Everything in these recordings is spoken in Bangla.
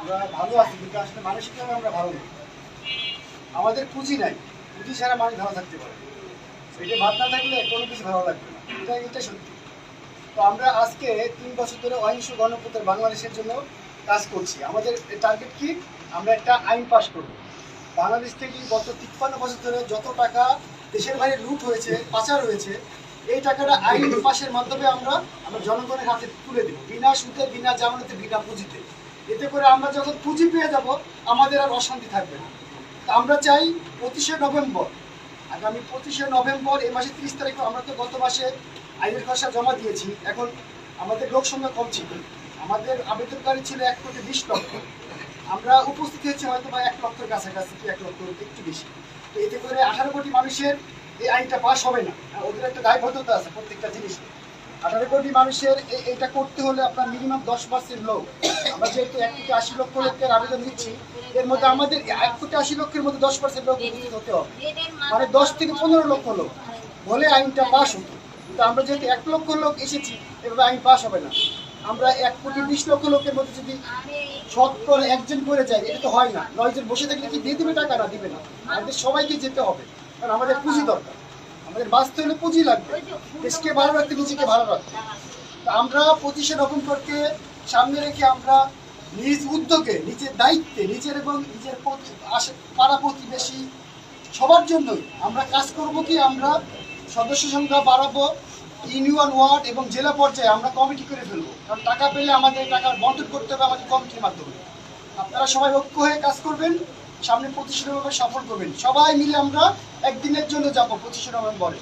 আমরা ভালো আছি, কিন্তু আসলে মানসিকভাবে আমরা ভালো নেই। আমাদের পুঁজি নাই, পুঁজি ছাড়া মানুষ ভালো থাকতে পারে ভাত না থাকলে কোনো কিছু ভালো লাগবে না। এটা এটা সত্যি। তো আমরা আজকে তিন বছর ধরে অহিংস বাংলাদেশের জন্য কাজ করছি। আমাদের টার্গেট কি? আমরা একটা আইন পাস করব। বাংলাদেশ থেকে গত তিপ্পান্ন বছর ধরে যত টাকা দেশের বাইরে লুট হয়েছে, পাচার হয়েছে, এই টাকাটা আইন পাশের মাধ্যমে আমরা আমরা জনগণের হাতে তুলে দেবো। বিনা সুদে, বিনা জামানতে, বিনা পুঁজিতে। এতে করে আমরা যখন পুঁজি পেয়ে যাব, আমাদের আর অশান্তি থাকবে না। তা আমরা চাই পঁচিশে নভেম্বর, আগামী পঁচিশে নভেম্বর, এই মাসের তিরিশ তারিখ আমরা তো গত মাসে আইনের খসড়া জমা দিয়েছি, এখন আমাদের লোক সংখ্যা কম ছিল। আমাদের আবেদনকারী ছিল এক কোটি বিশ লক্ষ। আমরা উপস্থিত হয়েছি হয়তো বা এক লক্ষের কাছাকাছি কি এক লক্ষ একটু বেশি। তো এতে করে আঠারো কোটি মানুষের এই আইনটা পাশ হবে না। ওদের একটা দায়বদ্ধতা আছে প্রত্যেকটা জিনিস। আঠারো কোটি মানুষের এটা করতে হলে আপনার মিনিমাম দশ পার্সেন্ট লোক। আমরা যেহেতু এক কোটি আশি লক্ষ লোকের আবেদন দিচ্ছি, এর মধ্যে আমাদের এক কোটি আশি লক্ষের মধ্যে দশ পার্সেন্ট লোক উপস্থিত হতে হবে। মানে দশ থেকে পনেরো লক্ষ লোক। বলে আইনটা পাস হতো। কিন্তু আমরা যেহেতু এক লক্ষ লোক এসেছি, এভাবে আইন পাস হবে না। আমরা এক কোটি বিশ লক্ষ লোকের মধ্যে যদি করে একজন করে যায়, এটা তো হয় না। নয়জন বসে থাকলে কি দিয়ে দেবে টাকা? না, দিবে না। আমাদের সবাইকে যেতে হবে। কারণ আমাদের পুঁজি দরকার। আমাদের বাঁচতে হলে পুঁজি লাগবে। দেশকে ভালো রাখতে, নিজেকে ভালো রাখতে। আমরা পঁচিশে নভেম্বরকে সামনে রেখে আমরা নিজ উদ্যোগে, নিজের দায়িত্বে, নিজের এবং নিজের পাড়া প্রতিবেশী সবার জন্যই আমরা কাজ করব কি আমরা সদস্য সংখ্যা বাড়াবো ইউনিয়ন ওয়ার্ড এবং জেলা পর্যায়ে আমরা কমিটি করে ফেলব। কারণ টাকা পেলে আমাদের টাকা বন্টন করতে হবে আমাদের কমিটির মাধ্যমে। আপনারা সবাই ঐক্য হয়ে কাজ করবেন। সামনে পঁচিশে নভেম্বর সফল করবেন। সবাই মিলে আমরা একদিনের জন্য যাব, পঁচিশে নভেম্বরে।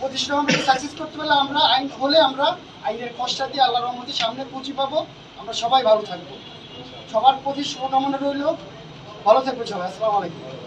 পঁচিশে নভেম্বরে সাকসেস করতে পারলে আমরা আইন হলে আমরা আইনের কষ্টা দিয়ে আল্লাহ রহমতে সামনে পুঁজি পাবো। আমরা সবাই ভালো থাকব। সবার প্রতি শুভকামনা রইল। ভালো থাকবে সবাই। আসসালামু আলাইকুম।